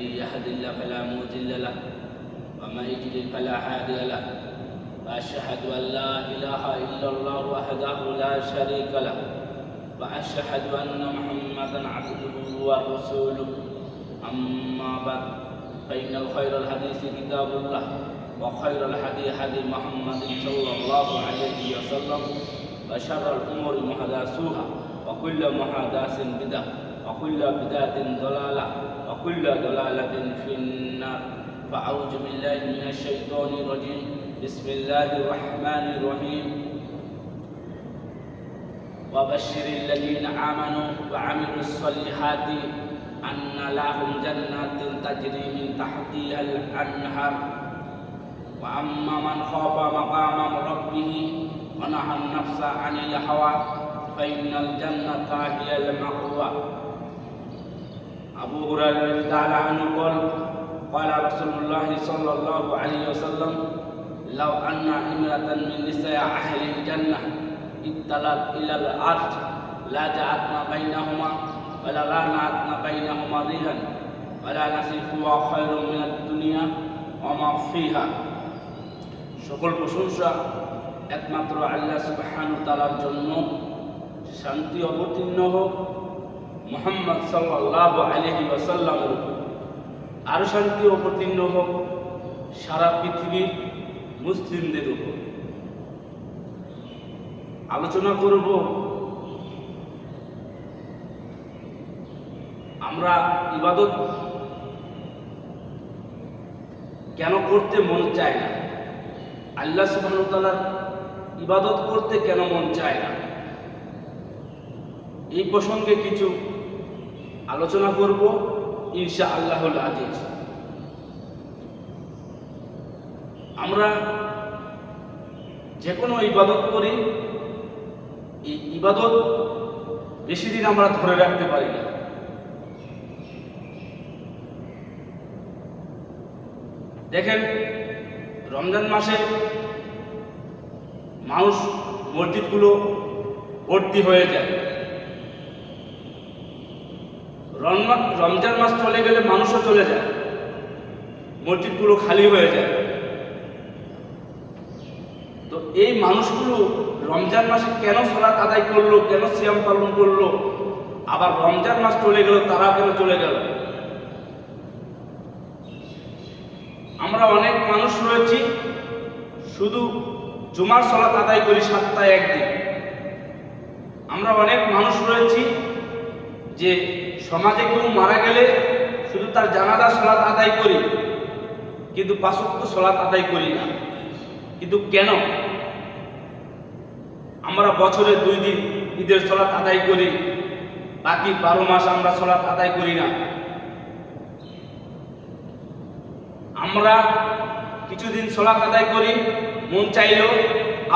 من يهد الله فلا مضل له ومن يضلل فلا هادي له. وأشهد أن لا إله إلا الله وحده لا شريك له. وأشهد أن محمدا عبده ورسوله. أما بعد فإن الخير الحديث كتاب الله وخير الهدي هدي محمد صلى الله عليه وسلم وشر الأمور محدثاتها وكل محدث بدعة. وكل بدعة ضلالة وكل ضلالة في النار. فأعوذ بالله من الشيطان الرجيم. بسم الله الرحمن الرحيم. وبشر الذين آمنوا وعملوا الصالحات أن لهم جنات تجري من تحتها الأنهار. وأما من خاف مقام ربه ونهى النفس عن الهوى فإن الجنة هي المأوى. أبو هريرة تعالى عنه قال قال رسول الله صلى الله عليه وسلم لو أن امرأة من نساء أهل الجنة اطلعت إلى الأرض لا جعلنا بينهما ولا لعنتنا بينهما ريحا ولا نصيفها خير من الدنيا وما فيها সকল প্রশংসা একমাত্র আল্লাহ সুবহান তালার জন্য শান্তি অবতীর্ণ হোক মোহাম্মদ সাল্লাহ আলহি ওয়াসাল্লামের উপর। আরও শান্তি অবতীর্ণ হোক সারা পৃথিবীর মুসলিমদের উপর। আলোচনা করব আমরা ইবাদত কেন করতে মন চায় না? আল্লাহ সুবাহতালার ইবাদত করতে কেন মন চায় না? এই প্রসঙ্গে কিছু আলোচনা করব ইনশা আল্লাহুল আজিজ আমরা যে কোনো ইবাদত করি, এই ইবাদত বেশি দিন আমরা ধরে রাখতে পারি না। দেখেন, রমজান মাসে মানুষ মসজিদগুলো ভর্তি হয়ে যায়। রমজান মাস চলে গেলে মানুষও চলে যায়। মসজিদগুলো খালি হয়ে যায়। তো এই মানুষগুলো রমজান মাসে কেন সলাৎ আদায় করল, কেন সিয়াম পালন করল? আবার রমজান মাস চলে গেল, তারা কেন চলে গেল? আমরা অনেক মানুষ রয়েছি, শুধু জুমার সলাৎ আদায় করি সাতটায় একদিন। আমরা অনেক মানুষ রয়েছি যে সমাজে কেউ মারা গেলে শুধু তার জানাজা সলাৎ আদায় করি, কিন্তু পাঁচক্য সলাৎ আদায় করি না। কিন্তু কেন? আমরা বছরে দুই দিন ঈদের সলাৎ আদায় করি, বাকি বারো মাস আমরা সলাৎ আদায় করি না। আমরা কিছুদিন সলাৎ আদায় করি, মন চাইলো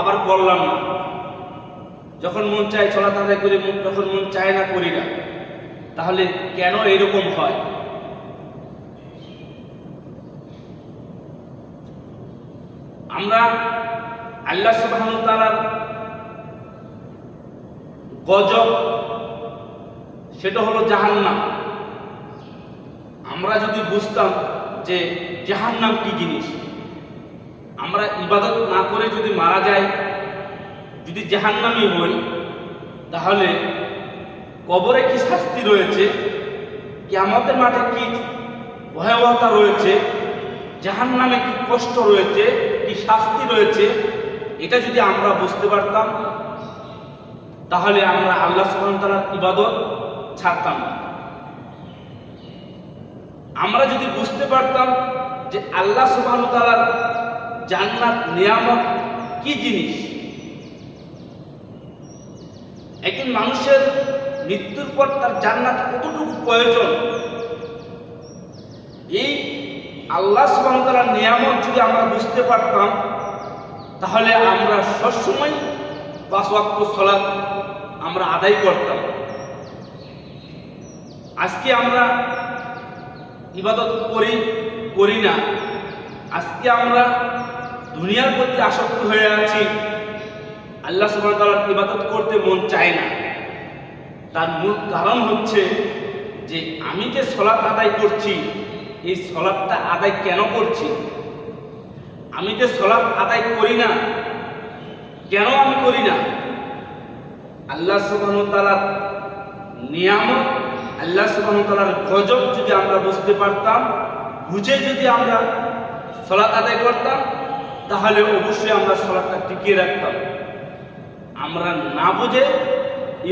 আবার করলাম না। যখন মন চায় সলাৎ আদায় করি যখন মন চায় না করি না। তাহলে কেন এরকম হয়? আমরা আল্লাহ তাআলার গজব, সেটা হলো জাহান্নাম। আমরা যদি বুঝতাম যে জাহান্নাম কি জিনিস, আমরা ইবাদত না করে যদি মারা যাই, যদি জাহান্নামই হই, তাহলে কবরে কি শাস্তি রয়েছে? কিয়ামতের মাঠে কি ভয়াবহতা রয়েছে? জাহান্নামে কি কষ্ট রয়েছে? কি শাস্তি রয়েছে? এটা যদি আমরা বুঝতে পারতাম, তাহলে আমরা আল্লাহ তাআলার ইবাদত ছাড়তাম না। আমরা যদি বুঝতে পারতাম যে আল্লাহ তাআলার জান্নাত, নিয়ামত কি জিনিস? একজন মানুষের মৃত্যুর পর তার জান্নাত কতটুকু প্রয়োজন? এই আল্লাহ তাআলার নিয়ামত যদি আমরা বুঝতে পারতাম, তাহলে আমরা সবসময় পাঁচ সালাত আমরা আদায় করতাম। আজকে আমরা ইবাদত করি করি না। আজকে আমরা দুনিয়ার প্রতি আসক্ত হয়ে আছি। আল্লাহ ওয়া ইবাদত করতে মন চায় না। তার মূল কারণ হচ্ছে যে আমি যে সলাপ আদায় করছি, এই সলাপটা আদায় কেন করছি? আমি যে সলাপ আদায় করি না, কেন আমি করি না? আল্লাহ সুবাহতালার নিয়ামত, আল্লাহ সুবাহতালার গজব যদি আমরা বুঝতে পারতাম, বুঝে যদি আমরা সলাৎ আদায় করতাম, তাহলে অবশ্যই আমরা সলাৎটা টিকিয়ে রাখতাম। আমরা না বুঝে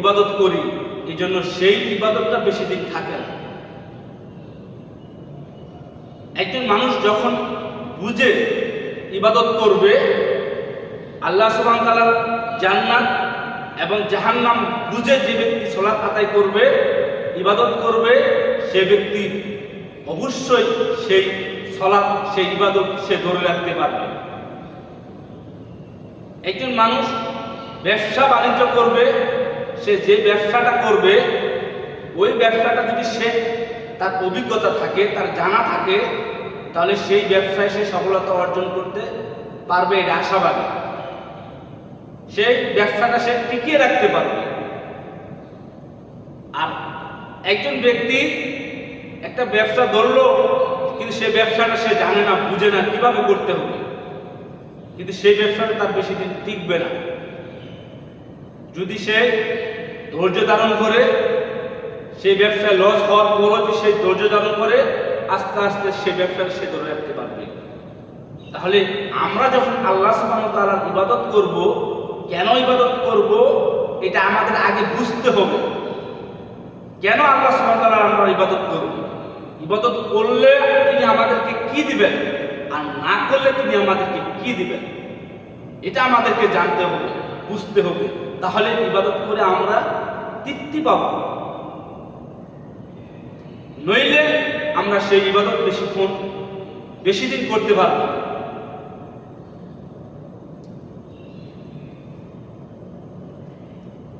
ইবাদত করি। এই জন্য সেই ইবাদতটা বেশি দিন থাকে না। একজন মানুষ যখন বুঝে ইবাদত করবে, আল্লাহ সুবাহ তালার জান্নাত এবং জাহান্নাম বুঝে যে ব্যক্তি সলাৎ আদায় করবে, ইবাদত করবে, সে ব্যক্তি অবশ্যই সেই সলাৎ, সেই ইবাদত সে ধরে রাখতে পারবে। একজন মানুষ ব্যবসা বাণিজ্য করবে সে যে ব্যবসাটা করবে, ওই ব্যবসাটা যদি সে তার অভিজ্ঞতা থাকে, তার জানা থাকে, তাহলে সেই ব্যবসায় সে সফলতা অর্জন করতে পারবে এটা আশাবাদী। সেই ব্যবসাটা সে টিকিয়ে রাখতে পারবে। আর একজন ব্যক্তি একটা ব্যবসা ধরলো, কিন্তু সেই ব্যবসাটা সে জানে না, বুঝে না কীভাবে করতে হবে। কিন্তু সেই ব্যবসাটা তার বেশি দিন টিকবে না। যদি সে ধৈর্য ধারণ করে সেই ব্যবসায় লস হওয়ার পরও যদি সে ধৈর্য ধারণ করে, আস্তে আস্তে সে ব্যবসা সে ধরে রাখতে পারবে। তাহলে আমরা যখন আল্লাহ ওয়া ইবাদত করব, কেন ইবাদত করব, এটা আমাদের আগে বুঝতে হবে। কেন আল্লাহ ওয়া আমরা ইবাদত করব? ইবাদত করলে তিনি আমাদেরকে কি দিবেন? আর না করলে তিনি আমাদেরকে কি দিবেন? এটা আমাদেরকে জানতে হবে, বুঝতে হবে। তাহলে ইবাদত করে আমরা তৃপ্তি পাব। নইলে আমরা সেই ইবাদত বেশিক্ষণ বেশি দিন করতে পারব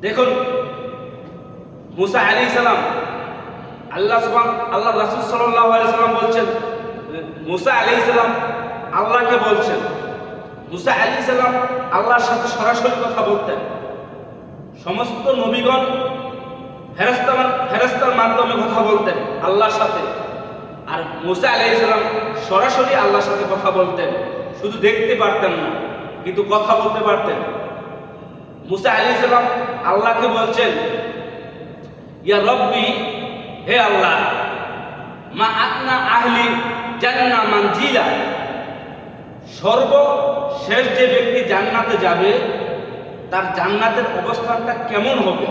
দেখুন, মুসা আলী সালাম, আল্লাহ আল্লাহ রাসূল আলাইহি সাল্লাম বলছেন, মুসা আলী সালাম আল্লাহকে বলছেন, মুসা আলী সালাম আল্লাহর সাথে সরাসরি কথা বলতেন। সমস্ত নবীগণ ফেরেস্তার ফেরেস্তার মাধ্যমে কথা বলতেন আল্লাহর সাথে। আর মোসা আলাইহিস সালাম সরাসরি আল্লাহর সাথে কথা বলতেন। শুধু দেখতে পারতেন না, কিন্তু কথা বলতে পারতেন। মুসা আলাইহিস সালাম আল্লাহকে বলছেন, ইয়া রব্বি, হে আল্লাহ, মা আতনা আহলি জান্না মানজিলা। সর্বশেষ যে ব্যক্তি জান্নাতে যাবে তার জান্নাতের অবস্থানটা কেমন হবে?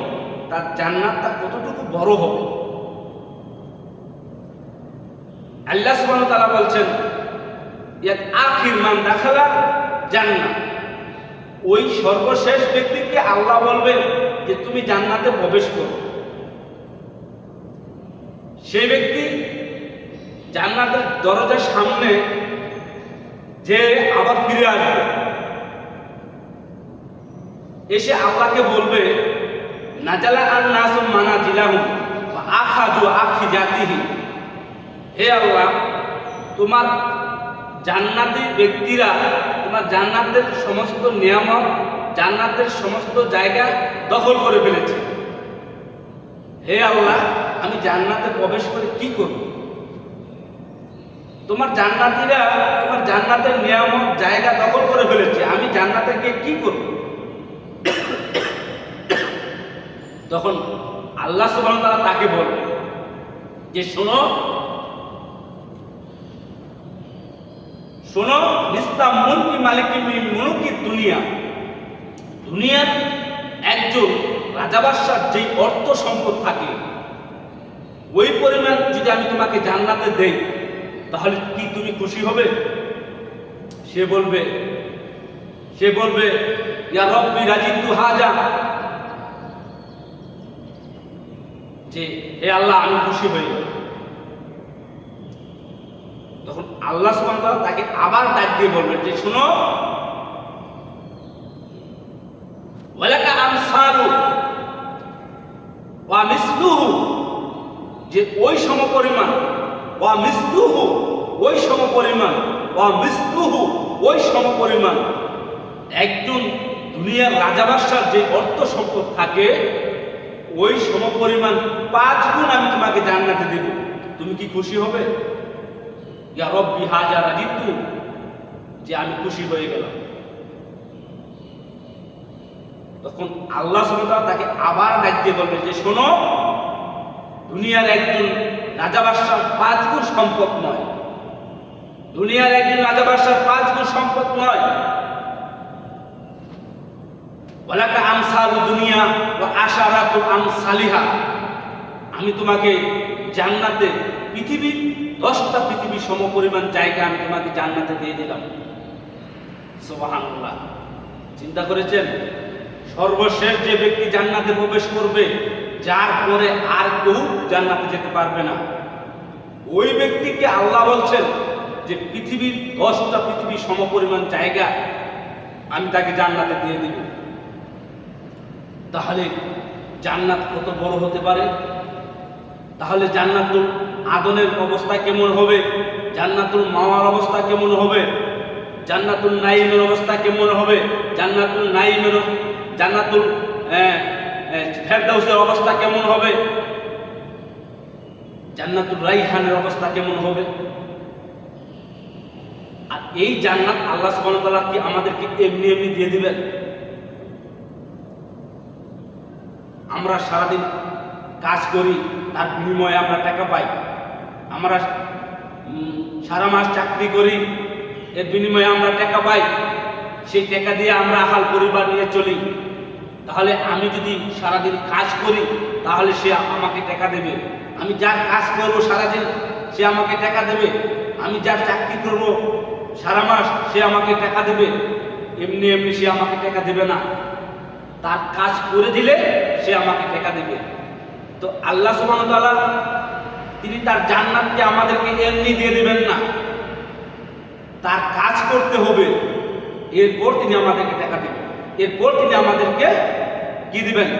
তার জান্নাতটা কতটুকু বড় হবে? আল্লাহ সুবহানাহু তাআলা বলছেন ইয়াত আখির মান দাখালা জান্নাত ওই সর্বশেষ ব্যক্তিকে আল্লাহ বলবেন যে, তুমি জান্নাতে প্রবেশ করো। সেই ব্যক্তি জান্নাতের দরজার সামনে যে আবার ফিরে আসবে। এসে আল্লাহকে বলবে, নাজালা আন নাসু মানা জিলাহু আখাজু আখি জাতিহি। হে আল্লাহ, তোমার জান্নাতি ব্যক্তিরা, তোমার জান্নাতের সমস্ত নিয়ামত, জান্নাতের সমস্ত জায়গা দখল করে ফেলেছে। হে আল্লাহ, আমি জান্নাতে প্রবেশ করে কি করব? তোমার জান্নাতিরা, তোমার জান্নাতের নিয়ামক জায়গা দখল করে ফেলেছে। আমি জান্নাতে গিয়ে কি করব? তখন আল্লাহ সুবহান তারা তাকে বলবে যে, শোনো শোনো নিস্তাম মুলকি মালিকি মুলকি দুনিয়া। দুনিয়ার একজন রাজাবাসার যেই অর্থ সম্পদ থাকে, ওই পরিমাণ যদি আমি তোমাকে জান্নাতে দেই, তাহলে কি তুমি খুশি হবে? সে বলবে সে বলবে, ইয়া রব্বি রাজিতু হাজা। যে হে আল্লাহ, আমি খুশি হয়ে তখন আল্লাহ সুবহান তাকে আবার ডাক দিয়ে বলবেন যে, শুনো, ওয়ালাকা আমসালু ওয়া মিসলুহু, যে ওই সমপরিমাণ, ওয়া মিসলুহু, ওই সমপরিমাণ, ওয়া মিসলুহু, ওই সমপরিমাণ, একজন দুনিয়ার রাজাবাসার যে অর্থ সম্পদ থাকে ওই সমপরিমাণ পাঁচ গুণ আমি তোমাকে জান্নাতে দেব। তুমি কি খুশি হবে? ইয়া রব্বি হাজা রাজিতু, যে আমি খুশি হয়ে গেলাম। তখন আল্লাহ সুবহানাহু তাকে আবার ডাক দিয়ে বলবে যে, শোনো, দুনিয়ার একজন রাজা পাঁচ গুণ সম্পদ নয়। দুনিয়ার একজন রাজা পাঁচ গুণ সম্পদ নয় ওয়ালাকা আমসালু দুনিয়া ওয়া আশারাতু আমসালিহা। আমি তোমাকে জান্নাতে পৃথিবীর দশটা পৃথিবীর সমপরিমাণ জায়গা আমি তোমাকে জান্নাতে দিয়ে দিলাম। সুবহানাল্লাহ। চিন্তা করেছেন? সর্বশেষ যে ব্যক্তি জান্নাতে প্রবেশ করবে, যার পরে আর কেউ জান্নাতে যেতে পারবে না। ওই ব্যক্তিকে আল্লাহ বলছেন যে পৃথিবীর দশটা পৃথিবীর সমপরিমাণ জায়গা আমি তাকে জান্নাতে দিয়ে দিব। তাহলে জান্নাত কত বড় হতে পারে? তাহলে জান্নাতুল আদনের অবস্থা কেমন হবে? জান্নাতুল মাওয়ার অবস্থা কেমন হবে? জান্নাতুল নাইমের অবস্থা কেমন হবে? জান্নাতুল নাইমের জান্নাতুল ফেরদাউসের অবস্থা কেমন হবে? জান্নাতুল রাইহানের অবস্থা কেমন হবে? আর এই জান্নাত আল্লাহ সুবহানাহু ওয়া তাআলা কি আমাদেরকে এমনি এমনি দিয়ে দিবেন? আমরা সারাদিন কাজ করি, তার বিনিময়ে আমরা টাকা পাই। আমরা সারা মাস চাকরি করি, এর বিনিময়ে আমরা টাকা পাই। সেই টাকা দিয়ে আমরা হাল পরিবার নিয়ে চলি। তাহলে আমি যদি সারাদিন কাজ করি, তাহলে সে আমাকে টাকা দেবে। আমি যার কাজ করব সারাদিন, সে আমাকে টাকা দেবে। আমি যার চাকরি করব সারা মাস, সে আমাকে টাকা দেবে। এমনি এমনি সে আমাকে টাকা দেবে না। তার কাজ করে দিলে সে আমাকে টাকা দেবে। তো আল্লাহ সুবহানাহু তিনি তার জান্নাতকে আমাদেরকে এমনি দিয়ে দেবেন না। তার কাজ করতে হবে। এরপর তিনি আমাদেরকে টাকা দেবেন। এরপর তিনি আমাদেরকে কি দিবেন?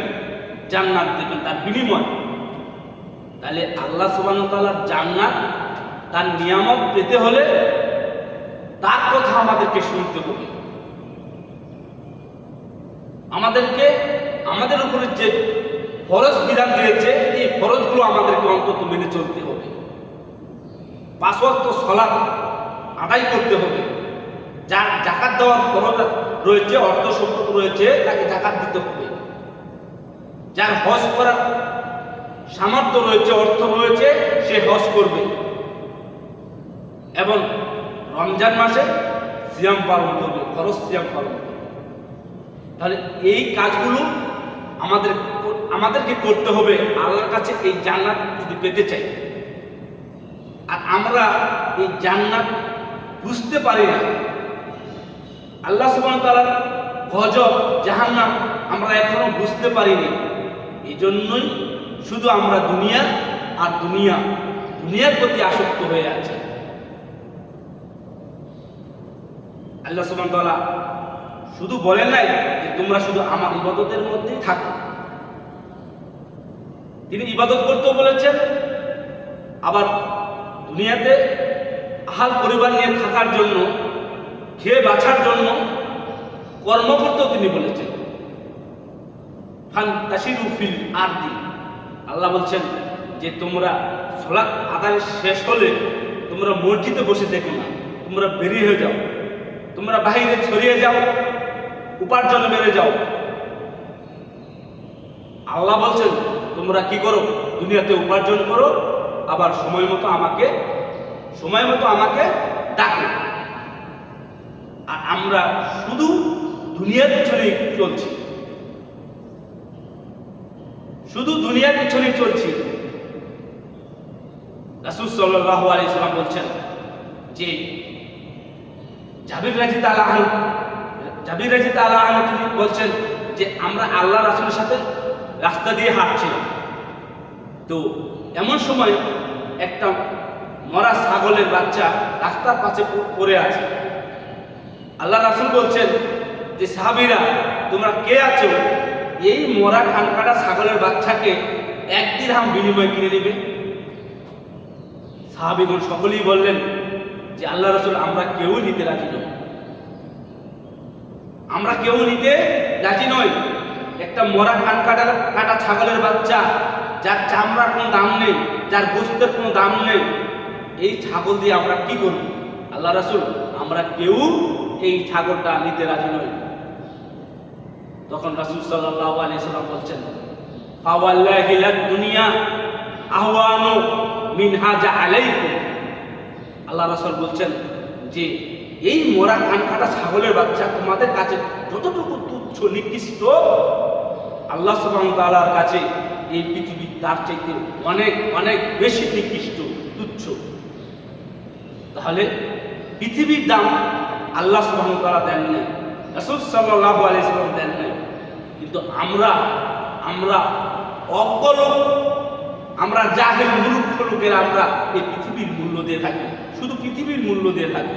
জান্নাত দেবেন তার বিনিময়। তাহলে আল্লাহ সুবহানাহু জান্নাত তার নিয়ামত পেতে হলে তার কথা আমাদেরকে শুনতে হবে। আমাদেরকে, আমাদের উপরে যে ফরজ বিধান দিয়েছে, এই ফরজগুলো আমাদেরকে অন্তত মেনে চলতে হবে। পাঁচ সলাৎ আদায় করতে হবে। যার জাকাত দেওয়ার ফরজ রয়েছে, অর্থ সম্পদ রয়েছে, তাকে জাকাত দিতে হবে। যার হজ করার সামর্থ্য রয়েছে, অর্থ রয়েছে, সে হজ করবে। এবং রমজান মাসে সিয়াম পালন করবে খরচ সিয়াম পালন করবে। তাহলে এই কাজগুলো আমাদের আমাদেরকে করতে হবে আল্লাহর কাছে এই জান্নাত যদি পেতে চাই। আর আমরা এই জান্নাত বুঝতে পারি না। আল্লাহ সুবহানাহু ওয়া তাআলার গজব, জাহান্নাম আমরা এখনও বুঝতে পারিনি। এই জন্যই শুধু আমরা দুনিয়া আর দুনিয়া, দুনিয়ার প্রতি আসক্ত হয়ে আছে। আল্লাহ সুবহানাহু ওয়া তাআলা শুধু বলেন নাই যে তোমরা শুধু আমার ইবাদতের মধ্যেই থাকো। তিনি ইবাদত করতেও বলেছেন, আবার দুনিয়াতে আহাল পরিবার নিয়ে থাকার জন্য, খেয়ে বাঁচার জন্য কর্ম করতেও তিনি বলেছেন। ফিল আরদি। আল্লাহ বলছেন যে তোমরা সলাৎ আদায় শেষ হলে তোমরা মসজিদে বসে দেখো না, তোমরা বেরিয়ে হয়ে যাও, তোমরা বাহিরে ছড়িয়ে যাও উপার্জনে বেড়ে যাও। আল্লাহ বলছেন, তোমরা কি করো? দুনিয়াতে উপার্জন করো, আবার সময় মতো আমাকে, সময় মতো আমাকে ডাকো। আর আমরা শুধু দুনিয়ার পিছনেই চলছি। শুধু দুনিয়ার পিছনেই চলছি। রাসূল সাল্লাল্লাহু আলাইহি সাল্লাম বলছেন যে, জাবির রাজি তাআলা আনহু জাবির রাজি আনহু তিনি বলছেন যে আমরা আল্লাহ রাসূলের সাথে রাস্তা দিয়ে হাঁটছিলাম। তো এমন সময় একটা মরা ছাগলের বাচ্চা রাস্তার পাশে পড়ে আছে। আল্লাহ রাসূল বলছেন যে, সাহাবীরা, তোমরা কে আছো? এই মরা কানকাটা ছাগলের বাচ্চাকে এক দিরহাম বিনিময়ে কিনে নেবে সাহাবীগণ সকলেই বললেন যে, আল্লাহ রসুল, আমরা কেউ নিতে রাজি নই। আমরা কেউ নিতে রাজি নই। একটা মরা কান কাটা কাটা ছাগলের বাচ্চা, যার চামড়ার কোনো দাম নেই, যার গোস্তের কোনো দাম নেই, এই ছাগল দিয়ে আমরা কি করব? আল্লাহ রাসূল, আমরা কেউ এই ছাগলটা নিতে রাজি নই। তখন রাসুল সাল্লাল্লাহু আলাইহি সাল্লাম বলছেন দুনিয়া আহওয়ানু মিন হাজা আলাইকুম আল্লাহ রাসূল বলছেন, যে এই মরা কান কাটা ছাগলের বাচ্চা, তোমাদের কাছে যতটুকু তুচ্ছ নিকৃষ্ট আল্লাহ ওয়া কাছে এই পৃথিবী তার চাইতে অনেক অনেক বেশি নিকৃষ্ট, তুচ্ছ। তাহলে পৃথিবীর দাম আল্লাহ ওয়া দেন নাই, রাসূল আলাইহি দেন নাই। কিন্তু আমরা আমরা অজ্ঞ আমরা জাহেল মূর্খ লোকের আমরা এই পৃথিবীর মূল্য দিয়ে থাকি, শুধু পৃথিবীর মূল্য দিয়ে থাকি।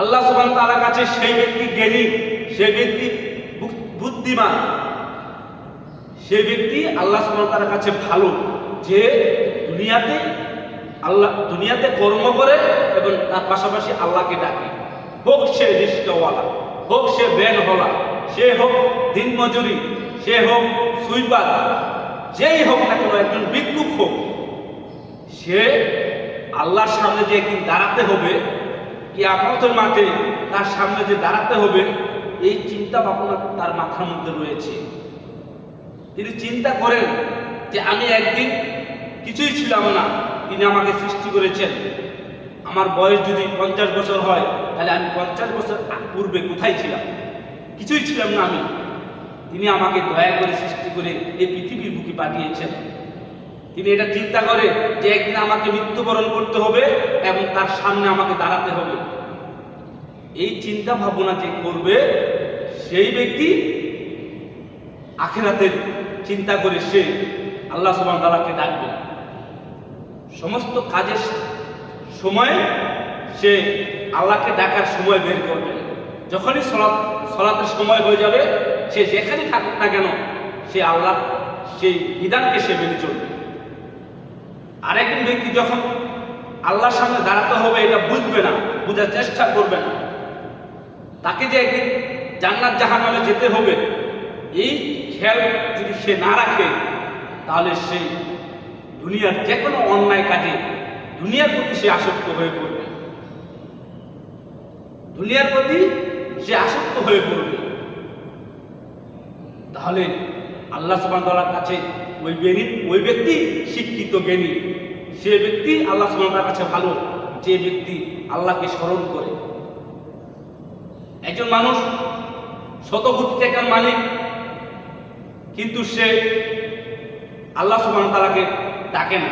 আল্লাহ সুবহান তাআলার কাছে সেই ব্যক্তি জ্ঞানী, সে ব্যক্তি বুদ্ধিমান। সে ব্যক্তি আল্লাহ সুবহান তাআলার কাছে ভালো, যে দুনিয়াতে আল্লাহ, দুনিয়াতে কর্ম করে এবং তার পাশাপাশি আল্লাহকে ডাকে। হোক সে রিস্কাওয়ালা, হোক সে ব্যান হলা সে হোক দিন মজুরি সে হোক সুইপার, যেই হোক না কেন, একজন ভিক্ষুক হোক, সে আল্লাহর সামনে যে একদিন দাঁড়াতে হবে কি আমতের মাঠে তার সামনে যে দাঁড়াতে হবে, এই চিন্তা ভাবনা তার মাথার মধ্যে রয়েছে। তিনি চিন্তা করেন যে আমি একদিন কিছুই ছিলাম না, তিনি আমাকে সৃষ্টি করেছেন। আমার বয়স যদি পঞ্চাশ বছর হয়, তাহলে আমি পঞ্চাশ বছর পূর্বে কোথায় ছিলাম? কিছুই ছিলাম না আমি। তিনি আমাকে দয়া করে সৃষ্টি করে এই পৃথিবীর বুকে পাঠিয়েছেন। তিনি এটা চিন্তা করে যে একদিন আমাকে মৃত্যুবরণ করতে হবে এবং তার সামনে আমাকে দাঁড়াতে হবে। এই চিন্তা ভাবনা যে করবে, সেই ব্যক্তি আখেরাতের চিন্তা করে সে আল্লাহ সুবান তালাকে ডাকবে। সমস্ত কাজের সময় সে আল্লাহকে ডাকার সময় বের করবে। যখনই সলাৎ, সলাতের সময় হয়ে যাবে, সে যেখানে থাকুক না কেন, সে আল্লাহ, সেই বিধানকে সে মেনে চলবে। আরেকজন ব্যক্তি যখন আল্লাহর সামনে দাঁড়াতে হবে, এটা বুঝবে না, বোঝার চেষ্টা করবে না। তাকে যে একদিন জান্নাত জাহান্নামে যেতে হবে, এই খেয়াল যদি সে না রাখে, তাহলে সে দুনিয়ার যে কোনো অন্যায় কাজে দুনিয়ার প্রতি সে আসক্ত হয়ে পড়বে। দুনিয়ার প্রতি সে আসক্ত হয়ে পড়বে। তাহলে আল্লাহ সুবহান কাছে ওই জ্ঞানী ওই ব্যক্তি শিক্ষিত, জ্ঞানী। সে ব্যক্তি আল্লাহ তাআলার কাছে ভালো, যে ব্যক্তি আল্লাহকে স্মরণ করে। একজন মানুষ শত কোটি টাকার মালিক, কিন্তু সে আল্লাহ সুবহান তাআলাকে ডাকে না।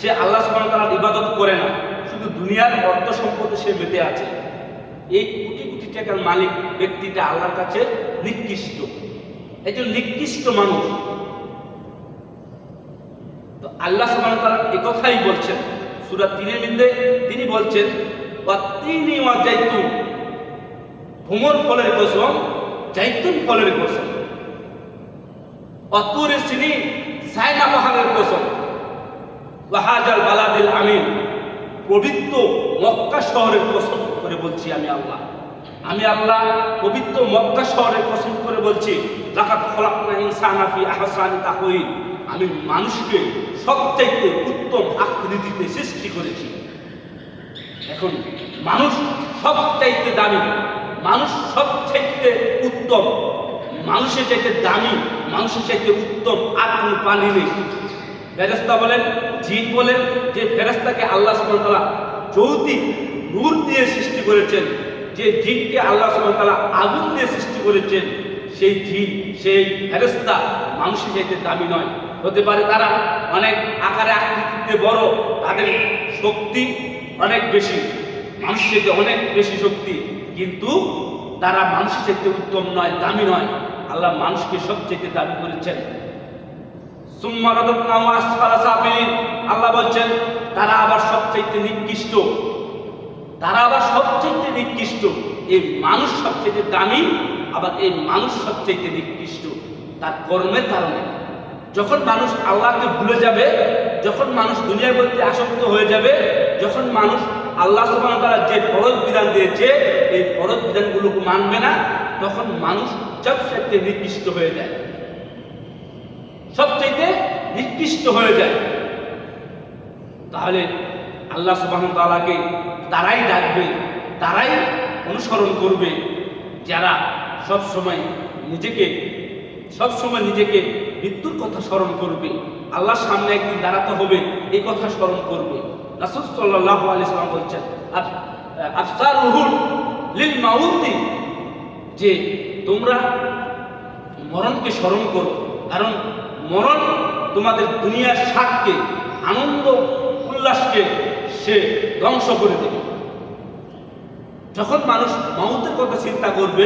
সে আল্লাহ সুবহান তাআলার ইবাদত করে না। শুধু দুনিয়ার অর্থ সম্পদে সে মেতে আছে। এই কোটি কোটি টাকার মালিক ব্যক্তিটা আল্লাহর কাছে নিকৃষ্ট। একজন নিকৃষ্ট মানুষ আল্লাহ সুবহান তাআলা এই কথাই বলছেন। সূরা তিনের মধ্যে তিনি বলছেন, ওয়া জাইতুন ভ্রমর ফলের কসম জাইতুন ফলের কসম অতুরে সিনি সাইনা পাহাড়ের কসম ওয়াহাজাল বালাদিল আমিন, পবিত্র মক্কা শহরের কসম করে বলছি আমি আল্লাহ। আমি আল্লাহ পবিত্র মক্কা শহরের কসম করে বলছি লাকাত খলাকনা ইনসানা ফি আহসানি তাকওয়িম। আমি মানুষকে সবচাইতে উত্তম আকৃতিতে সৃষ্টি করেছি। এখন মানুষ সবচাইতে দামি, মানুষ সবচাইতে উত্তম, মানুষের চাইতে দামি, মানুষের চাইতে উত্তম আর প্রাণী নেই। ফেরেস্তা বলেন, জিন বলেন, যে ফেরেস্তাকে আল্লাহ সুবহানাহু যৌতিক নূর দিয়ে সৃষ্টি করেছেন, যে জিনকে আল্লাহ সুবহানাহু আগুন দিয়ে সৃষ্টি করেছেন, সেই জিন, সেই ফেরেস্তা মানুষের চাইতে দামি নয়। হতে পারে তারা অনেক আকারে আকৃতিতে বড়, তাদের শক্তি অনেক বেশি মানুষের অনেক বেশি শক্তি। কিন্তু তারা মানুষের চাইতে উত্তম নয়, দামি নয়। আল্লাহ মানুষকে সবচেয়ে দামি করেছেন। আল্লাহ বলছেন, তারা আবার সবচাইতে নিকৃষ্ট। তারা আবার সবচাইতে নিকৃষ্ট। এই মানুষ সবচেয়ে দামি, আবার এই মানুষ সবচাইতে নিকৃষ্ট। তার কর্মের কারণে। যখন মানুষ আল্লাহকে ভুলে যাবে, যখন মানুষ দুনিয়ার প্রতি আসক্ত হয়ে যাবে, যখন মানুষ আল্লাহ ওয়া তাআলা যে ফরজ বিধান দিয়েছে, এই ফরজ বিধানগুলোকে মানবে না, তখন মানুষ সবচাইতে নিকৃষ্ট হয়ে যায়। সবচাইতে নিকৃষ্ট হয়ে যায়। তাহলে আল্লাহ সুবাহ তালাকে তারাই ডাকবে, তারাই অনুসরণ করবে, যারা সব সময় নিজেকে সব সময় নিজেকে মৃত্যুর কথা স্মরণ করবে। আল্লাহর সামনে একদিন দাঁড়াতে হবে, এই কথা স্মরণ করবে। রাসূল সাল্লাল্লাহু আলাইহি সাল্লাম বলছেন আফসার রুহুল লিল মাউতি। যে তোমরা মরণকে স্মরণ করো, কারণ মরণ তোমাদের দুনিয়ার স্বাদকে, আনন্দ উল্লাসকে সে ধ্বংস করে দেবে। যখন মানুষ মাউতের কথা চিন্তা করবে